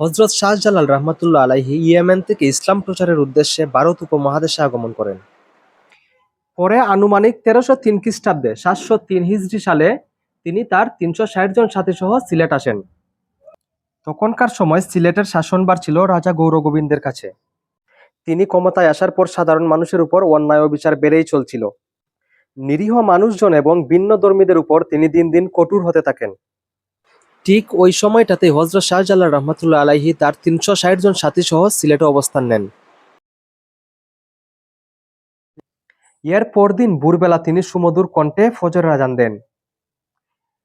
হযরত শাহজালাল রাহমাতুল্লাহ আলাইহি ইয়েমেন থেকে ইসলাম প্রচারের উদ্দেশ্যে ভারত উপমহাদেশে আগমন করেন। পরে আনুমানিক তেরোশো তিন খ্রিস্টাব্দে সাতশো তিন হিজরি সালে তিনি তার তিনশো ষাট জন সাথী সহ সিলেট আসেন। তখনকার সময় সিলেটের শাসনবার ছিল রাজা গৌরগোবিন্দের কাছে। তিনি ক্ষমতায় আসার পর সাধারণ মানুষের উপর অন্যায় ও বিচার বেড়েই চলছিল। নিরীহ মানুষজন এবং ভিন্ন ধর্মীদের উপর তিনি দিন দিন কঠোর হতে থাকেন। ঠিক ওই সময়টাতে হযরত শাহজালাল রহমাতুল্লাহ আলাহি তার তিনশো ষাট জন সাথী সহ সিলেটে অবস্থান নেন। এর পরদিন ভোরবেলা তিনি সুমধুর কণ্ঠে ফজরের আজান দেন।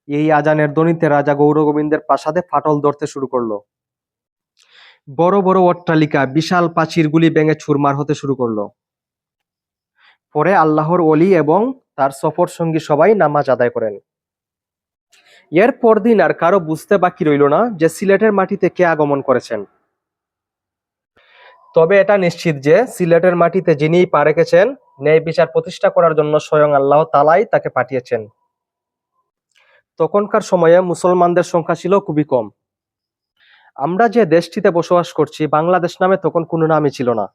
এই আজানের দনিতে রাজা গৌরগোবিন্দের প্রাসাদে ফাটল ধরতে শুরু করল। বড় বড় অট্টালিকা, বিশাল প্রাচীরগুলি ভেঙে ছুরমার হতে শুরু করল। পরে আল্লাহর অলি এবং তার সফর সঙ্গী সবাই নামাজ আদায় করেন। এর পরদিন আর কারও বুঝতে বাকি রইল না যে সিলেটের মাটিতে কে আগমন করেছেন। তবে এটা নিশ্চিত যে সিলেটের মাটিতে যিনিই পা রেখেছেন, ন্যায় বিচার প্রতিষ্ঠা করার জন্য স্বয়ং আল্লাহ তালাই তাকে পাঠিয়েছেন। তখনকার সময়ে মুসলমানদের সংখ্যা ছিল খুবই কম। আমরা যে দেশটিতে বসবাস করছি, বাংলাদেশ নামে তখন কোনো নামই ছিল না।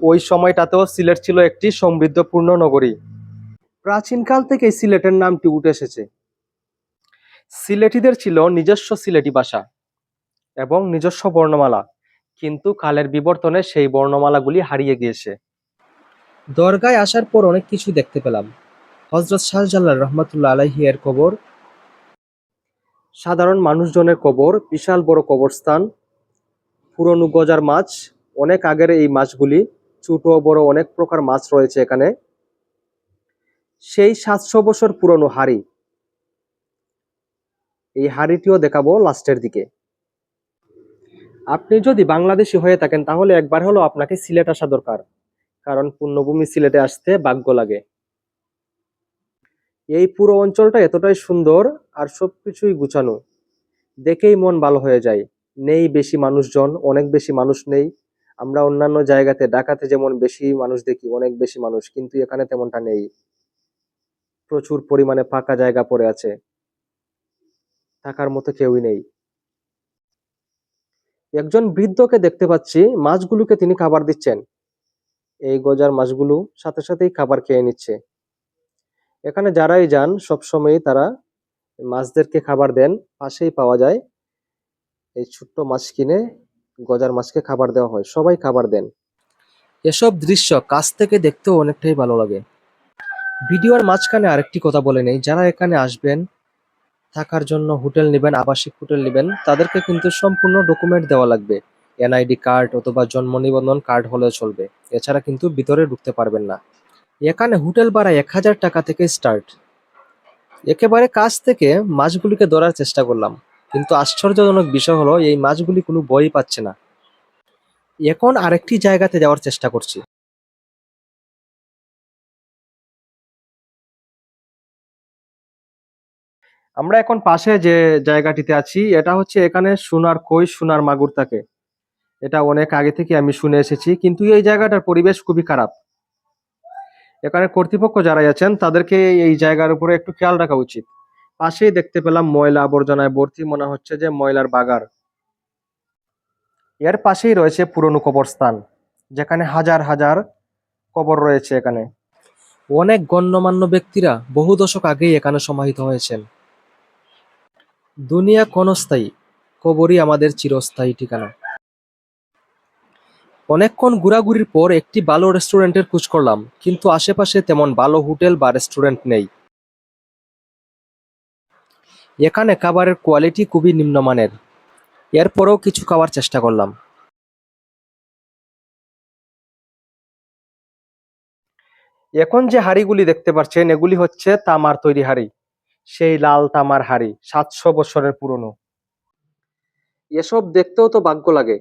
ওই সময়টাতেও সিলেট ছিল একটি সমৃদ্ধপূর্ণ নগরী। প্রাচীনকাল থেকেই সিলেটের নামটি উঠে এসেছে। সিলেটিদের ছিল নিজস্ব সিলেটি ভাষা এবং নিজস্ব বর্ণমালা কিন্তু কালের বিবর্তনে সেই বর্ণমালাগুলি হারিয়ে গিয়েছে। দরগায় আসার পর অনেক কিছু দেখতে পেলাম। হজরত শাহজালাল রহমাতুল্লাহ আলাইহি এর কবর, সাধারণ মানুষজনের কবর, বিশাল বড় কবরস্থান, পুরনো গজার মাছ, অনেক আগের এই মাছগুলি, ছোট বড় অনেক প্রকার মাছ রয়েছে এখানে। সেই সাতশো বছর পুরনো হাড়ি। এই হাড়িটিও দেখাবো লাস্টের দিকে। আপনি যদি বাংলাদেশি হয়ে থাকেন তাহলে একবার হলো আপনাকে সিলেট আসা দরকার। কারণ পুণ্যভূমি সিলেটে আসতে ভাগ্য লাগে। এই পুরো অঞ্চলটা এতটাই সুন্দর আর সবকিছুই গুছানো। দেখেই মন ভালো হয়ে যায়। নেই বেশি মানুষজন, অনেক বেশি মানুষ নেই। আমরা অন্যান্য জায়গাতে ঢাকাতে যেমন বেশি মানুষ দেখি, অনেক বেশি মানুষ কিন্তু এখানে তেমনটা নেই। প্রচুর পরিমাণে ফাঁকা জায়গা পড়ে আছে। থাকার মতো কেউই নেই। একজন বৃদ্ধকে দেখতে পাচ্ছি মাছগুলোকে তিনি খাবার দিচ্ছেন। এই গজার মাছগুলো সাথে সাথেই খাবার খেয়ে নিচ্ছে। এখানে যারাই যান সবসময়ই তারা মাছদেরকে খাবার দেন। পাশেই পাওয়া যায় এই ছোট্ট মাছ কিনে গজার মাছকে খাবার দেওয়া হয়। সবাই খাবার দেন। এসব দৃশ্য কাছ থেকে দেখতেও অনেকটাই ভালো লাগে। ভিডিওর মাঝখানে আরেকটি কথা বলে নেই, যারা এখানে আসবেন থাকার জন্য হোটেল নেবেন, আবাসিক হোটেল নেবেন তাদেরকে কিন্তু সম্পূর্ণ ডকুমেন্ট দেওয়া লাগবে। এনআইডি কার্ড অথবা জন্ম নিবন্ধন কার্ড হলেও চলবে। এছাড়া কিন্তু ভিতরে ঢুকতে পারবেন না। এখানে হোটেল ভাড়া এক হাজার টাকা থেকে স্টার্ট। একেবারে কাছ থেকে মাছগুলিকে ধরার চেষ্টা করলাম। কিন্তু আশ্চর্যজনক বিষয় হলো এই মাছগুলি কোনো বই পাচ্ছে না। এখন আরেকটি জায়গাতে যাওয়ার চেষ্টা করছি। আমরা এখন পাশে যে জায়গাটিতে আছি এটা হচ্ছে এখানে সোনার কই, সোনার মাগুর থাকে। এটা অনেক আগে থেকে আমি শুনে এসেছি কিন্তু এই জায়গাটার পরিবেশ খুবই খারাপ। এখানে কর্তৃপক্ষ যারাই আছেন তাদেরকে এই জায়গার উপরে একটু খেয়াল রাখা উচিত। পাশেই দেখতে পেলাম ময়লা আবর্জনায় ভর্তি মনে হচ্ছে যে ময়লার বাগার। এর পাশেই রয়েছে পুরনো কবরস্থান যেখানে হাজার হাজার কবর রয়েছে এখানে। অনেক গণ্যমান্য ব্যক্তিরা বহু দশক আগেই এখানে সমাহিত হয়েছেন। দুনিয়া ক্ষণস্থায়ী, কবরই আমাদের চিরস্থায়ী ঠিকানা। অনেকক্ষণ ঘোরাঘুরির পর একটি ভালো রেস্টুরেন্টের খোঁজ করলাম কিন্তু আশেপাশে তেমন ভালো হোটেল বা রেস্টুরেন্ট নেই। এখানে খাবারের কোয়ালিটি খুবই নিম্নমানের। এরপরেও কিছু খাওয়ার চেষ্টা করলাম। এখন যে হাঁড়িগুলি দেখতে পাচ্ছেন এগুলি হচ্ছে তামার তৈরি হাঁড়ি। সেই লাল তামার হাঁড়ি, সাতশো বছরের পুরনো। এসব দেখতেও তো ভাগ্য লাগে।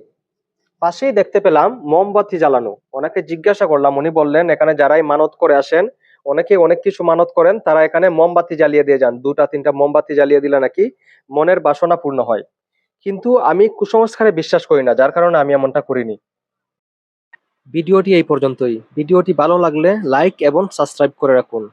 পাশেই দেখতে পেলাম মোমবাতি জ্বালানো। ওনাকে জিজ্ঞাসা করলাম, উনি বললেন, এখানে যারাই মানত করে আসেন অনেকে অনেক কিছু মানত করেন, তারা এখানে মোমবাতি জ্বালিয়ে দিয়ে যান। দুটা, তিনটা মোমবাতি জ্বালিয়ে দিলে নাকি মনের বাসনা পূর্ণ হয়। কিন্তু আমি কুসংস্কারে বিশ্বাস করি না, যার কারণে আমি এমনটা করিনি। ভিডিওটি এই পর্যন্তই। ভিডিওটি ভালো লাগলে লাইক এবং সাবস্ক্রাইব করে রাখুন।